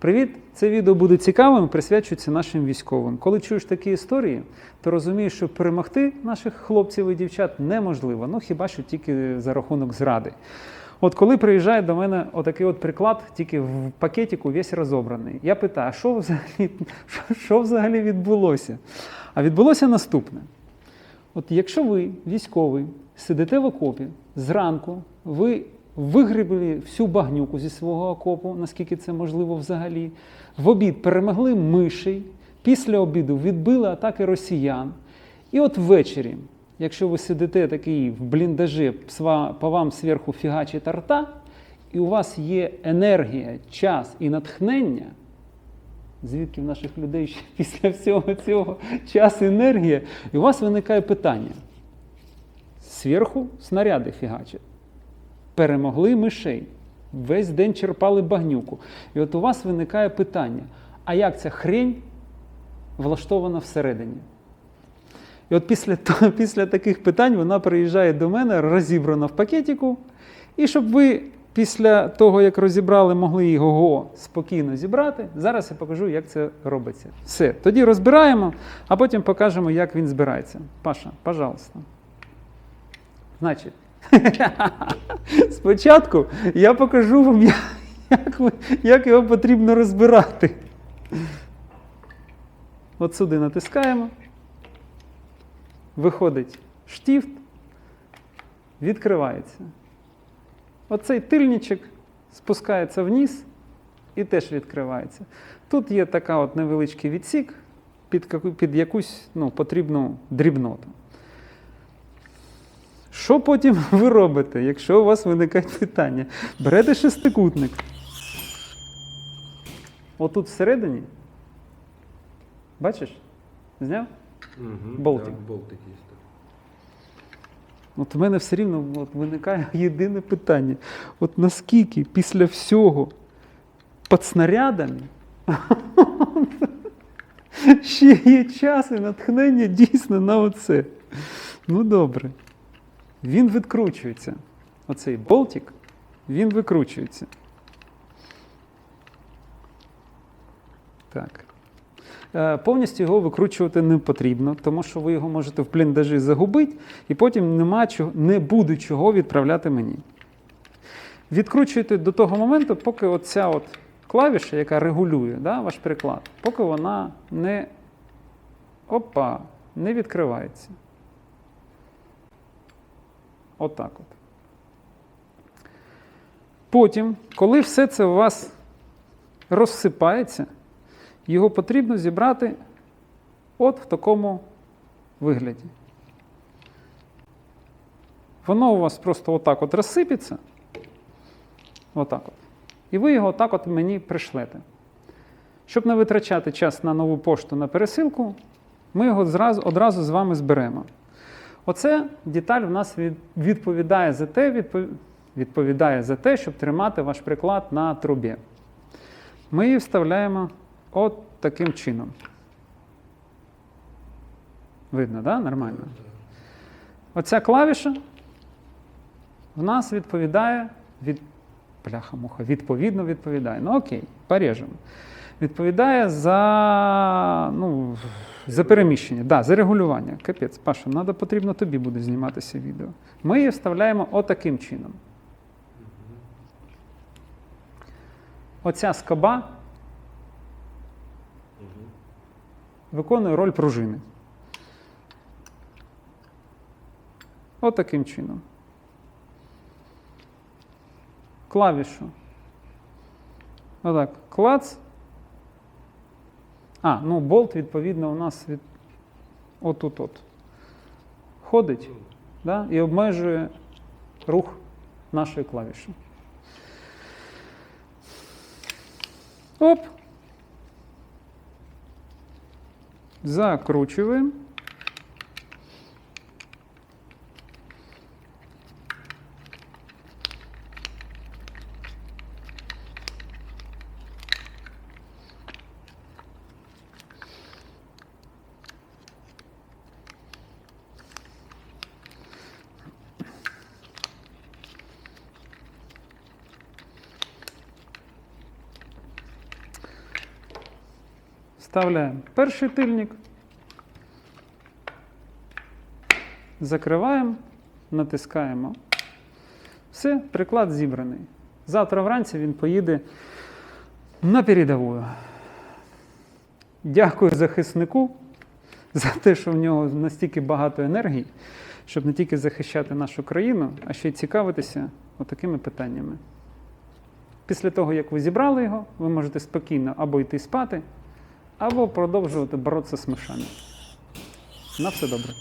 Привіт! Це відео буде цікавим, присвячується нашим військовим. Коли чуєш такі історії, то розумієш, що перемогти наших хлопців і дівчат неможливо, ну хіба що тільки за рахунок зради. От коли приїжджає до мене отакий от приклад, тільки в пакетику весь розобраний, я питаю, що взагалі, що взагалі відбулося? А відбулося наступне. От якщо ви, військовий, сидите в окопі зранку, ви вигрібли всю багнюку зі свого окопу, наскільки це можливо взагалі, в обід перемогли мишей, після обіду відбили атаки росіян. І от ввечері, якщо ви сидите такий в бліндажі, по вам зверху фігачить арта, і у вас є енергія, час і натхнення, звідки в наших людей ще після всього цього час і енергія, і у вас виникає питання. Зверху снаряди фігачать. Перемогли мишей. Весь день черпали багнюку. І от у вас виникає питання: а як ця хрень влаштована всередині? І от після, після таких питань вона приїжджає до мене, розібрана в пакетику. І щоб ви після того, як розібрали, могли його спокійно зібрати, зараз я покажу, як це робиться. Все, тоді розбираємо, а потім покажемо, як він збирається. Паша, пожалуйста. Значить, спочатку я покажу вам, як, як його потрібно розбирати. От сюди натискаємо. Виходить штіфт, відкривається. Оцей тильничок спускається вниз і теж відкривається. Тут є така от невеличкий відсік під, якусь ну, потрібну дрібноту. Що потім ви робите, якщо у вас виникають питання? Берете шестикутник. Отут всередині. Бачиш? Зняв? Угу, Болтик. Так, болтик є. От у мене все рівно от виникає єдине питання: от наскільки після всього під снарядами ще є час і натхнення дійсно на оце. Ну добре. Він відкручується. Оцей болтик, він викручується. Так. Е, Повністю його викручувати не потрібно, тому що ви його можете в бліндажі загубити, і потім нема чого, не буде чого відправляти мені. Відкручуєте до того моменту, поки оця от клавіша, яка регулює да, ваш приклад, поки вона не, опа, не відкривається. Отак от. Потім, коли все це у вас розсипається, його потрібно зібрати от в такому вигляді. Воно у вас просто отак от розсипеться. Отак от. І ви його отак от мені пришлете. Щоб не витрачати час на нову пошту на пересилку, ми його зразу, одразу з вами зберемо. Оце деталь в нас відповідає, за те, відповідає за те, щоб тримати ваш приклад на трубі. Ми її вставляємо от таким чином. Видно, да? Нормально. Оця клавіша в нас відповідає від. Бляха-муха, відповідно відповідає. Ну окей, порежемо. Відповідає за, ну, за переміщення, да, за регулювання. Капець, Паша, надо, потрібно тобі буде зніматися відео. Ми її вставляємо отаким чином. Оця скоба виконує роль пружини. Отаким чином. Клавішу. Отак. Клац. А, ну болт, відповідно, у нас від... отут от. Ходить да? і обмежує рух нашої клавіші. Оп. Закручиваем. Вставляємо перший тильник. Закриваємо, натискаємо. Все, приклад зібраний. Завтра вранці він поїде на передову. Дякую захиснику за те, що в нього настільки багато енергії, щоб не тільки захищати нашу країну, а ще й цікавитися отакими питаннями. Після того, як ви зібрали його, ви можете спокійно або йти спати, або продовжувати боротися з мишами. На все добре.